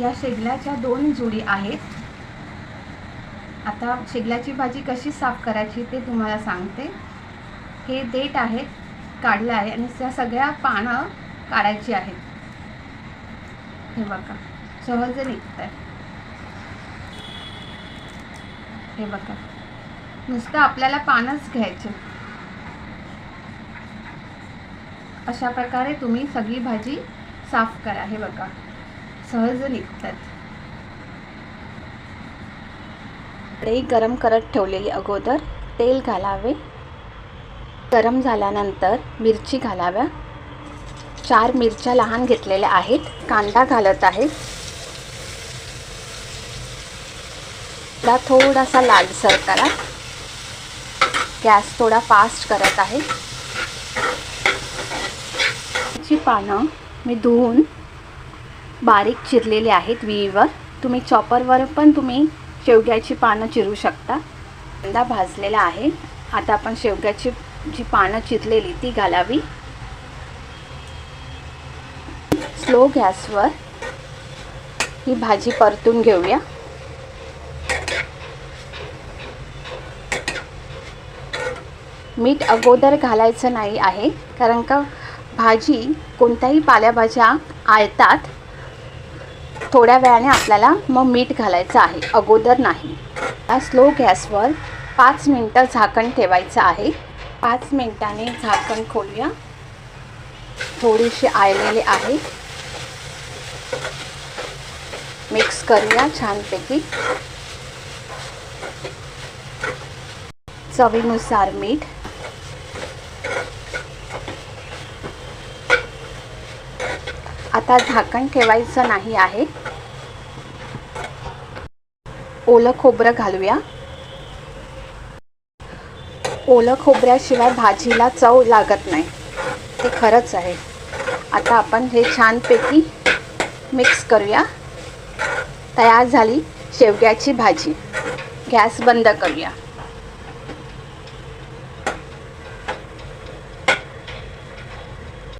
या शेगल्याच्या दोन जुडी आहेत. आता शेगल्याची भाजी कशी साफ करायची ते तुम्हाला सांगते. हे देठ आहेत काढलं आहे आणि त्या सगळ्या पानं काढायची आहेत. हे बघा सहज निघत आहे हे बघा नुसतं आपल्याला पानच घ्यायचे. अशा प्रकारे तुम्ही सगळी भाजी साफ करा. हे बघा. सहज निघतात. कढई गरम करत ठेवलेली अगोदर तेल घालावे. गरम झाल्यानंतर मिरची घालाव्या. चार मिरच्या लहान घेतलेल्या आहेत. कांदा घालत आहे. ला थोडासा लालसर करा. गॅस थोडा फास्ट करत आहे. पानं मी धुवून बारीक चिरलेले आहेत विहीवर. तुम्ही चॉपरवर पण तुम्ही शेवग्याची पानं चिरू शकता. कांदा भाजलेला आहे. आता आपण शेवग्याची जी पानं चिरलेली ती घालावी. स्लो गॅसवर ही भाजी परतून घेऊया. मीठ अगोदर घालायचं नाही आहे कारण का भाजी कोणत्याही पाल्याभाज्या आळतात थोड्या वेळाने आपल्याला मग मीठ घालायचं आहे. अगोदर नाही. स्लो गॅसवर पाच मिनटं झाकण ठेवायचं आहे. पाच मिनटाने झाकण खोलूया. थोडीशी आळलेली आहे. मिक्स करूया छानपैकी. चवीनुसार मीठ. आता झाकण ठेवायचं नाही आहे. ओलं खोबरं घालूया. ओलं खोबऱ्याशिवाय भाजीला चव लागत नाही. ते खरंच आहे. आता आपण हे छानपैकी मिक्स करूया. तयार झाली शेवग्याची भाजी. गॅस बंद करूया.